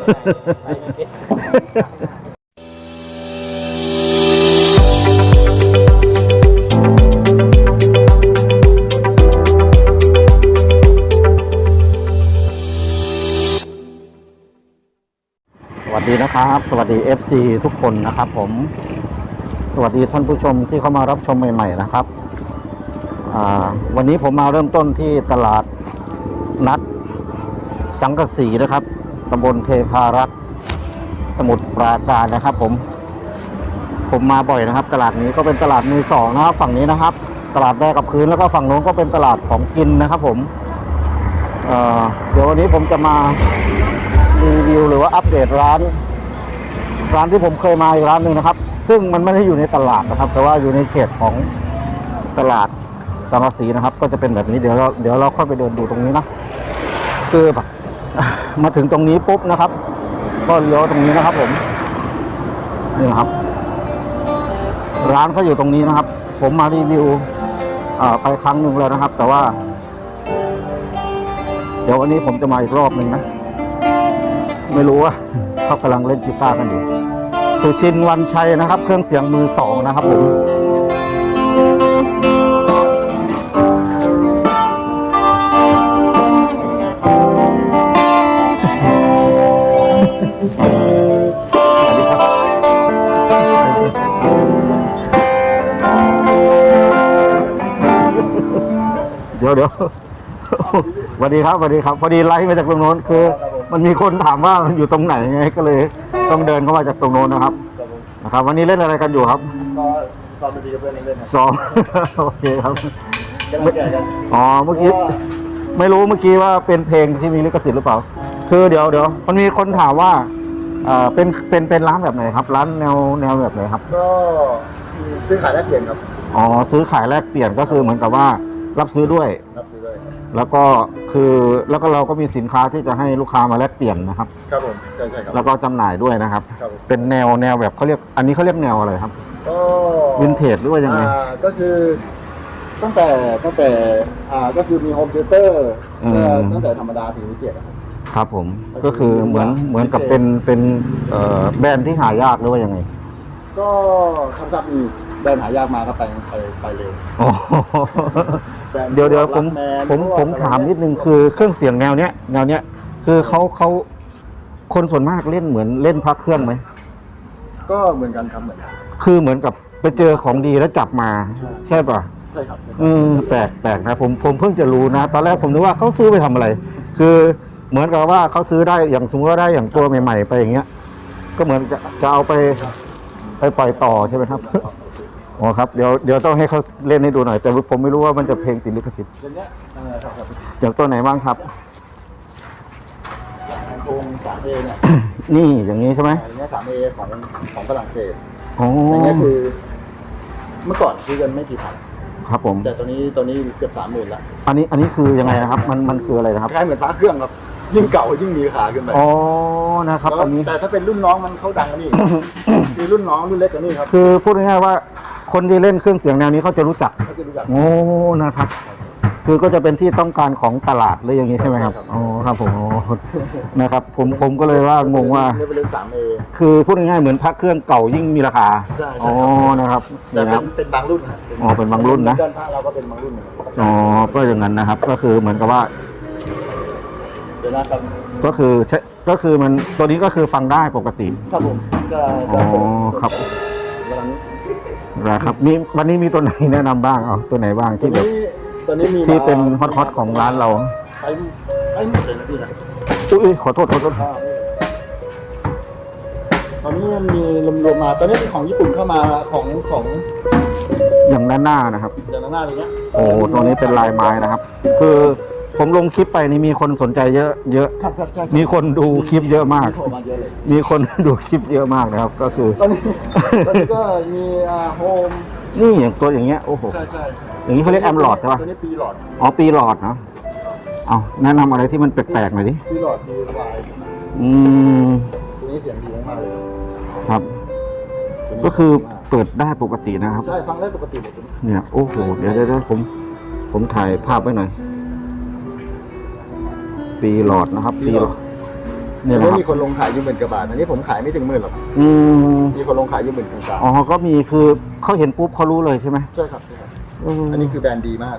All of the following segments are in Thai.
สวัสดีนะครับ สวัสดี FC ทุกคนนะครับผม สวัสดีท่านผู้ชมที่เข้ามารับชมใหม่ ๆ นะครับ วันนี้ผมมาเริ่มต้นที่ตลาดนัดสังกะสีนะครับ ตำบลเทพารักษ์สมุทรปราการนะครับ ผม ผมมาบ่อยนะครับ ตลาดนี้ก็เป็นตลาดมือสองนะครับ ฝั่งนี้นะครับ ตลาดแรกกับพื้นแล้วก็ฝั่งโน้นก็เป็นตลาดของกินนะครับ ผมเเดี๋ยววันนี้ผมจะมารีวิวหรือว่าอัปเดตร้าน ร้านที่ผมเคยมาอีกร้านหนึ่งนะครับ ซึ่งมันไม่ได้อยู่ในตลาดนะครับ แต่ว่าอยู่ในเขตของตลาดตามสีนะครับ ก็จะเป็นแบบนี้เดี๋ยวเราเดี๋ยวเราค่อยไปเดินดูตรงนี้นะคือแบบ มาถึงตรงนี้ปุ๊บนะครับ ก็เลี้ยวตรงนี้นะครับ ผมนี่นะครับ ร้านเขาอยู่ตรงนี้นะครับ ผมมารีวิวไปครั้งหนึ่งแล้วนะครับ แต่ว่า เดี๋ยววันนี้ผมจะมาอีกรอบหนึ่งนะ ไม่รู้ว่าเขากำลังเล่นกีตาร์กันอยู่สุชินวันชัยนะครับ เครื่องเสียงมือสองนะครับผม เดี๋ยวเดี๋ยวสวัสดีครับสวัสดีครับ พอดีไลฟ์มาจากตรงโน้นคือ มันมีคนถามว่ามันอยู่ตรงไหนไงก็เลย ต้องเดินเข้ามาจากตรงโน้นนะครับนะครับ วันนี้เล่นอะไรกันอยู่ครับก็ซ้อมดนตรีกับเพื่อนเล่นๆครับซ้อมโอเคครับยังไม่แก่กันอ๋อเมื่อกี้ไม่รู้เมื่อกี้ว่าเป็นเพลงที่มีลิขสิทธิ์หรือเปล่า คือเดี๋ยวเดี๋ยวมันมีคนถามว่าเอ่อเป็นเป็นเป็นร้านแบบไหนครับ ร้านแนวแนวแบบไหนครับ ก็ซื้อขายแลกเปลี่ยนครับอ๋อซื้อขายแลกเปลี่ยนก็คือเหมือนกับว่า รับซื้อด้วย รับซื้อเลยครับแล้วก็คือแล้วก็เราก็มีสินค้าที่จะให้ลูกค้ามาแลกเปลี่ยนนะครับ ครับผมใช่ใช่ครับ แล้วก็จำหน่ายด้วยนะครับ ครับผม เป็นแนวแนวแบบเขาเรียกอันนี้เขาเรียกแนวอะไรครับก็วินเทจหรือว่ายังไง อ่าก็คือตั้งแต่ตั้งแต่อ่าก็คือมีโฮมเทเตอร์อืม ตั้งแต่ธรรมดาถึงวิเศษครับ ครับผมก็คือเหมือนเหมือนกับเป็นเป็นเอ่อแบรนด์ที่หายากหรือว่ายังไง ก็คำศัพท์มี แบรนด์หายากมาก็ไปไปไปเร็วอ๋อแบรนด์เดี๋ยวเดี๋ยวผมรักแมนผมพวกผมถามนิดนึงคือเครื่องเสียงแนวเนี้ยแนวเนี้ยคือเขาเขาคนส่วนมากเล่นเหมือนเล่นพักเครื่องไหมก็เหมือนกันครับเหมือนกัน คือเหมือนกับไปเจอของดีแล้วจับมาใช่ป่ะ ใช่ครับอืมแปลกแปลกนะผมผมเพิ่งจะรู้นะ ตอนแรกผมนึกว่าเขาซื้อไปทำอะไร คือเหมือนกับว่าเขาซื้อได้อย่างสมมติว่าได้อย่างตัวใหม่ ๆ ไปอย่างเงี้ย ก็เหมือนจะจะเอาไปไปปล่อยต่อใช่ไหมครับ อ๋อครับเดี๋ยวเดี๋ยวต้องให้เขาเล่นให้ดูหน่อย แต่ผมไม่รู้ว่ามันจะเพลงติดลิขสิทธิ์อย่างเงี้ยเออครับครับอย่างตัวไหนบ้างครับโครงสามเอเนี่ยนี่อย่างนี้ใช่ไหมอย่างเงี้ยสามเอของของฝรั่งเศสอ๋ออย่างเงี้ยคือ เมื่อก่อนซื้อกันไม่กี่พันครับผม แต่ตัวนี้ตัวนี้เกือบสามหมื่นละอันนี้อันนี้คือยังไงนะครับ มันมันคืออะไรนะครับคล้ายๆเหมือนพระเครื่องครับ ยิ่งเก่ายิ่งมีราคาขึ้นไปอ๋อนะครับแล้วอันนี้ แต่ถ้าเป็นรุ่นน้องมันเข้าดังกว่านี่ คือรุ่นน้องรุ่นเล็กกว่านี่ครับ คือพูดง่ายๆว่า คนที่เล่นเครื่องเสียงแนวนี้เขาจะรู้จักเขาจะรู้จัก โอ้นะครับ คือก็จะเป็นที่ต้องการของตลาดหรืออย่างนี้ใช่ไหมครับใช่ครับ อ๋อครับผมอ๋อนะครับ ผมผมก็เลยว่างงว่าเรียกไปเลยสามเอ คือพูดง่ายๆเหมือนพระเครื่องเก่ายิ่งมีราคาใช่ใช่อ๋อนะครับแต่นี่เป็นะคนรับเป็นบางรุ่นครับอ๋อเป็นบางรุ่นนะ ด้านพระเราก็เป็นบางรุ่นนะครับอ๋อก็อย่างนั้นนะครับ ก็คือเหมือนกับว่า เดี๋ยวนะครับก็คือใช้ก็คือมันตัวนี้ก็คือฟังได้ปกติ ครับผมก็อ๋อครับ กำลัง นะครับมีวันนี้มีตัวไหนแนะนำบ้างเอาตัวไหนบ้างตัวที่แบบนี้ตัวนี้มีที่เป็นฮมาอตๆของร้านเราไปไปหมดเลยนะพี่นะอุ้ยขอโทษขอโทษอ่าตอนนี้มันมีรวมๆมา ตอนนี้เป็นของญี่ปุ่นเข้ามาของของอย่างด้านหน้านะครับอย่างหน้าตรงเนี้ยโอ้ตัวนี้เป็นลายไม้นะครับ คือ ผมลงคลิปไปนี่มีคนสนใจเยอะเยอะ ครับครับใช่รับมีคนดูคลิปเยอะมาก โทรมาเยอะเลย มีคนดูคลิปเยอะมากนะครับ ก็คือ ตอนนี้ ตอนนี้ก็มีอ่าโฮมนี่อย่างตัวอย่างเงี้ยโอ้โห ใช่ใช่อย่างนี้เขาเรียกแอมหลอดใช่ปะตัวนี้ปีหลอดอ๋อปีหลอดเนาะเอาแนะนำอะไรที่มันแปลกๆหน่อยดิ ปีหลอดดีวายอืม ตัวนี้เสียงดีมากๆเลยครับ ตัวนี้ก็คือดีมากเปิดได้ปกตินะครับ ใช่ฟังได้ปกติเลยตัวนี้เนี่ยโอ้โห เดี๋ยวเดี๋ยวเดี๋ยวผม ผมถ่ายภาพไว้หน่อย ปีหลอดนะครับ ปีหลอดเนี่ยแต่นะคไม่รับมีคนลงขายอยู่หมื่นกว่าบาทอันนี้ผมขายไม่ถึงหมื่นหรอกอืมมีคนลงขายอยู่หมื่นกว่าอ๋อก็มีคือเขาเห็นปุ๊บเขารู้เลยใช่ไหมใช่ครับใช่ครับเอออันนี้คือแบรนด์ดีมาก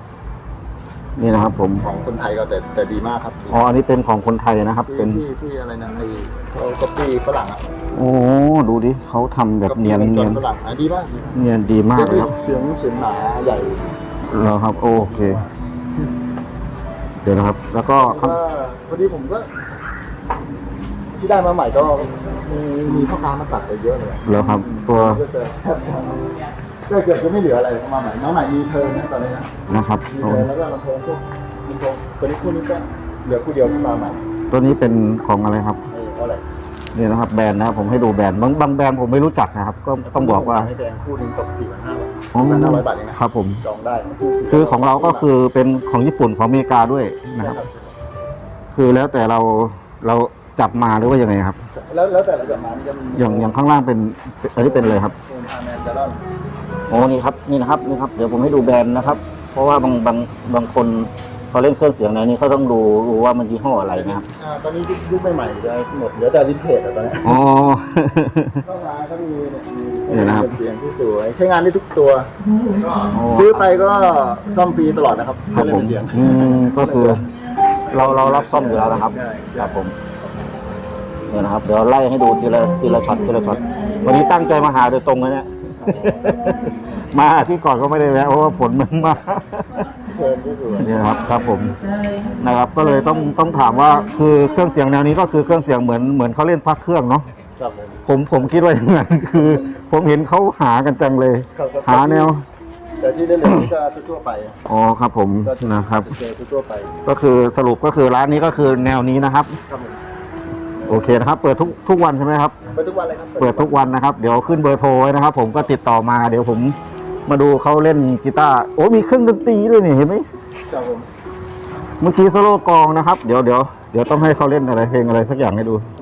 นี่นะครับผมของคนไทยก็แต่แต่ดีมากครับอ๋ออันนี้เป็นของคนไทยนะครับ ที่เป็นที่ที่อะไรนะไอ้เขาก๊อปปี้ฝรั่งอะโอ้ดูดิเขาทำแบบเนียนก๊อปเนีปี้ยนฝรั่งอะดีมากดีมากเนียนดีมากเลยครับ เสียงเสียงหนาใหญ่แล้วครับโอเค เดี๋ยวนะครับ แล้วก็ก็ พอดีผมก็ที่ได้มาใหม่ก็มีมีพ่อค้ามาตัดไปเยอะเลยแล้วครับ ตัวก็จะก็เกือบจะไม่เหลืออะไรมาใหม่น้องใหม่มีเทิร์นนะตอนนี้นะนะครับมีโอ้เทิร์นแล้วก็ลำโพงพวกลำโพงตัวนี้คู่นี้ก็เหลือคู่เดียวที่มาใหม่ตัวนี้เป็นของอะไรครับเออเอาอะไรนี่นะครับแบรนด์นะครับผมให้ดูแบรนด์บางบางแบรนด์ผมไม่รู้จักนะครับ ก็ต้องบอกว่าให้แดงคู่หนึงตกสี่พันห้าร้อยอ๋อพันห้าร้อยบาทเองนะครับผมจองได้คือของเราก็คือเป็นของญี่ปุ่นของอเมริกาด้วยนะครับ คือแล้วแต่เราเราจับมาหรือว่ายังไงครับ แล้วแล้วแต่ละแบบมานี่จะมีอย่างอย่างข้างล่างเป็นอันนี้เป็นเลยครับเป็นอาร์แมนจะรอนโอ้นี่ครับนี่นะครับนี่ครับ เดี๋ยวผมให้ดูแบรนด์นะครับ เพราะว่าบางบางบางคนพอเล่นเครื่องเสียงในนี้เขาต้องดูรู้ว่ามันยี่ห้ออะไรนะครับอ่าตอนนี้ยุคใหม่ๆจะหมดเหลือแต่วินเทจแล้วตอนนี้อ๋อ เข้ามาเขามีเนี่ยมีเนี่ยนะครับ เสียงที่สวยใช้งานได้ทุกตัวอ๋อซื้อไปก็ซ่อมฟรีตลอดนะครับครับเล่ผนมเสียงอืมก็คือ เราเรารับซ่อมอยู่แล้วนะครับ ใช่ใช่ ครับผมเนี่ยนะครับ เดี๋ยวไล่ให้ดูทีละทีละช็อตทีละช็อตวันนี้ตั้งใจมาหาโดยตรงเลยเนี่ย มาที่ก่อนก็ไม่ได้แวะเพราะว่าฝนมันมาเทิร์นที่สวยเนี่ยนะครับครับผมนะครับ ก็เลยต้องต้องถามว่าคือเครื่องเสียงแนวนี้ก็คือเครื่องเสียงเหมือนเหมือนเขาเล่นพักเครื่องเนาะครับผมผมผมคิดว่าอย่างนั้นคือ ผมเห็นเขาหากันจังเลยครับหาแนว แต่ที่ได้เหลือนี่ก็ทั่วๆไปอ๋อครับผมก็จะนะครับ เจอทั่วๆไปก็คือสรุปก็คือร้านนี้ก็คือแนวนี้นะครับ ครับผมโอเคนะครับ เปิดทุกทุกวันใช่ไหมครับ เปิดทุกวันเลยครับเปิดทุกวันนะครับ เดี๋ยวขึ้นเบอร์โทรไว้นะครับ ผมก็ติดต่อมา เดี๋ยวผมมาดูเขาเล่นกีตาร์โอ้มีเครื่องดนตรีด้วยนี่เห็นไหมครับผมเมื่อกี้โซโล่กลองนะครับ เดี๋ยวเดี๋ยวเดี๋ยวต้องให้เขาเล่นอะไรเพลงอะไรสักอย่างให้ดูอ